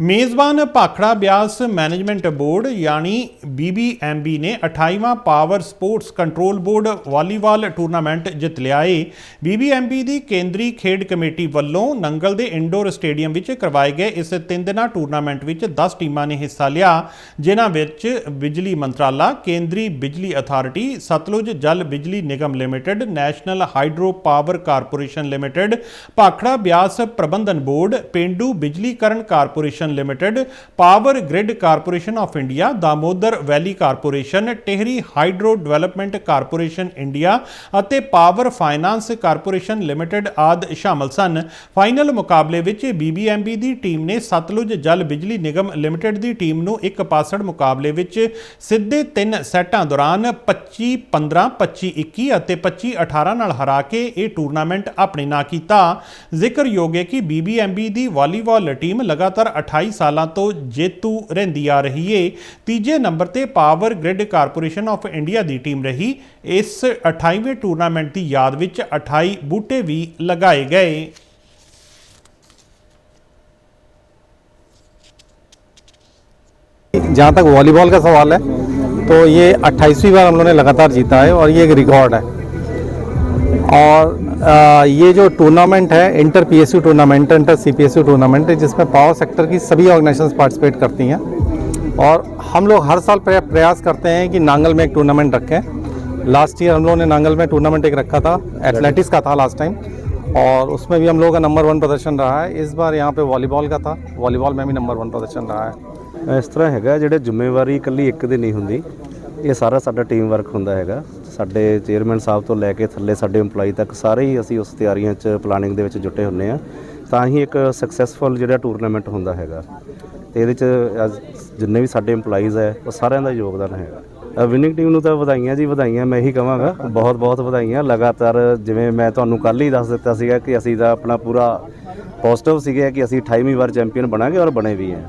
ਮੇਜ਼ਬਾਨ Bhakra Beas management board ਯਾਨੀ BBMB ਨੇ 28ਵਾਂ power sports control board volleyball tournament ਜਿੱਤ ਲਿਆ ਏ। BBMB ਦੀ ਕੇਂਦਰੀ ਖੇਡ ਕਮੇਟੀ ਵੱਲੋਂ ਨੰਗਲ ਦੇ ਇੰਡੋਰ ਸਟੇਡੀਅਮ ਵਿੱਚ ਕਰਵਾਏ ਗਏ ਇਸ ਤਿੰਨ ਦਿਨਾਂ ਟੂਰਨਾਮੈਂਟ ਵਿੱਚ 10 ਟੀਮਾਂ ਨੇ ਹਿੱਸਾ ਲਿਆ, ਜਿਨ੍ਹਾਂ ਵਿੱਚ ਬਿਜਲੀ ਮੰਤਰਾਲਾ, ਕੇਂਦਰੀ ਬਿਜਲੀ authority, Satluj Jal Bijli Nigam limited, national hydro power corporation limited, Bhakra Beas Prabandhan board, ਪਿੰਡੂ ਬਿਜਲੀਕਰਨ corporation limited, power grid corporation of India, Damodar valley corporation, Tehri hydro development corporation India ਅਤੇ ਪਾਵਰ ਫਾਈਨਾਂਸ ਕਾਰਪੋਰੇਸ਼ਨ ਲਿਮਟਿਡ ਆਦ ਸ਼ਾਮਲ ਸਨ। Final ਮੁਕਾਬਲੇ ਵਿੱਚ BBMB ਦੀ team ਨੇ Sutlej Jal Bijli Nigam limited ਦੀ team ਨੂੰ ਇੱਕ ਪਾਸੜ ਮੁਕਾਬਲੇ ਵਿੱਚ ਸਿੱਧੇ ਤਿੰਨ ਸੈਟਾਂ ਦੌਰਾਨ 25 15 25 21 ਅਤੇ 25 18 ਨਾਲ ਹਰਾ ਕੇ ਇਹ ਟੂਰਨਾਮੈਂਟ ਆਪਣੇ ਨਾਂ ਕੀਤਾ। ਜ਼ਿਕਰਯੋਗ ਹੈ ਕਿ BBMB ਦੀ ਵਾਲੀਬਾਲ ਟੀਮ ਲਗਾਤਾਰ 28 ਸਾਲਾਂ ਤੋਂ ਜੇਤੂ ਰਹਿੰਦੀ ਆ ਰਹੀ ਏ ਤੀਜੇ ਨੰਬਰ ਤੇ power grid corporation of India the team ਰਹੀ ਇਸ 28ਵੇਂ ਟੂਰਨਾਮੈਂਟ ਦੀ ਯਾਦ ਵਿੱਚ 28 ਬੂਟੇ ਵੀ ਲਗਾਏ ਗਏ जहाँ तक वॉलीबॉल का सवाल है तो ये 28वीं बार हम लोगों ने लगातार जीता है और ये एक रिकॉर्ड है और आ, ये जो टूर्नामेंट है inter PSU tournament inter CPSU tournament है जिसमें पावर सेक्टर की सभी ऑर्गेनाइजेशंस पार्टिसिपेट करती हैं और हम लोग हर साल प्रया- प्रयास करते हैं कि नांगल में एक टूर्नामेंट रखें लास्ट ईयर हम लोगों ने नांगल में टूर्नामेंट एक रखा था एथलेटिक्स का था लास्ट टाइम और उसमें भी हम लोगों का नंबर वन प्रदर्शन रहा है इस बार यहाँ पे वॉलीबॉल का था वॉलीबॉल में भी नंबर वन प्रदर्शन रहा है ਇਸ ਤਰ੍ਹਾਂ ਹੈਗਾ ਜਿਹੜੇ ਜ਼ਿੰਮੇਵਾਰੀ ਇਕੱਲੀ ਇੱਕ ਦੀ ਨਹੀਂ ਹੁੰਦੀ ਇਹ ਸਾਰਾ ਸਾਡਾ ਟੀਮ ਵਰਕ ਹੁੰਦਾ ਹੈਗਾ ਸਾਡੇ ਚੇਅਰਮੈਨ ਸਾਹਿਬ ਤੋਂ ਲੈ ਕੇ ਥੱਲੇ ਸਾਡੇ EMPLOYE ਤੱਕ ਸਾਰੇ ਹੀ ਅਸੀਂ ਉਸ ਤਿਆਰੀਆਂ 'ਚ ਪਲਾਨਿੰਗ ਦੇ ਵਿੱਚ ਜੁਟੇ ਹੁੰਨੇ ਆ। ਤਾਂ ਹੀ ਇੱਕ ਸਕਸੈਸਫੁਲ ਜਿਹੜਾ ਟੂਰਨਾਮੈਂਟ ਹੁੰਦਾ ਹੈਗਾ। ਤੇ ਇਹਦੇ 'ਚ ਅੱਜ ਜਿੰਨੇ ਵੀ ਸਾਡੇ EMPLOYEES ਹੈ ਉਹ ਸਾਰਿਆਂ ਦਾ ਯੋਗਦਾਨ ਹੈਗਾ। ਵਿਨਿੰਗ ਟੀਮ ਨੂੰ ਤਾਂ ਵਧਾਈਆਂ ਜੀ, ਵਧਾਈਆਂ, ਮੈਂ ਇਹੀ ਕਹਾਂਗਾ। ਬਹੁਤ ਬਹੁਤ ਵਧਾਈਆਂ। ਲਗਾਤਾਰ ਜਿਵੇਂ ਮੈਂ ਤੁਹਾਨੂੰ ਕੱਲ ਹੀ ਦੱਸ ਦਿੱਤਾ ਸੀਗਾ ਕਿ ਅਸੀਂ ਤਾਂ ਆਪਣਾ ਪੂਰਾ ਪੋਜ਼ਿਟਿਵ ਸੀਗੇ ਕਿ ਅਸੀਂ 28ਵੀਂ ਵਾਰ ਚੈਂਪੀਅਨ ਬਣਾਂਗੇ ਔਰ ਬਣੇ ਵੀ ਹੈ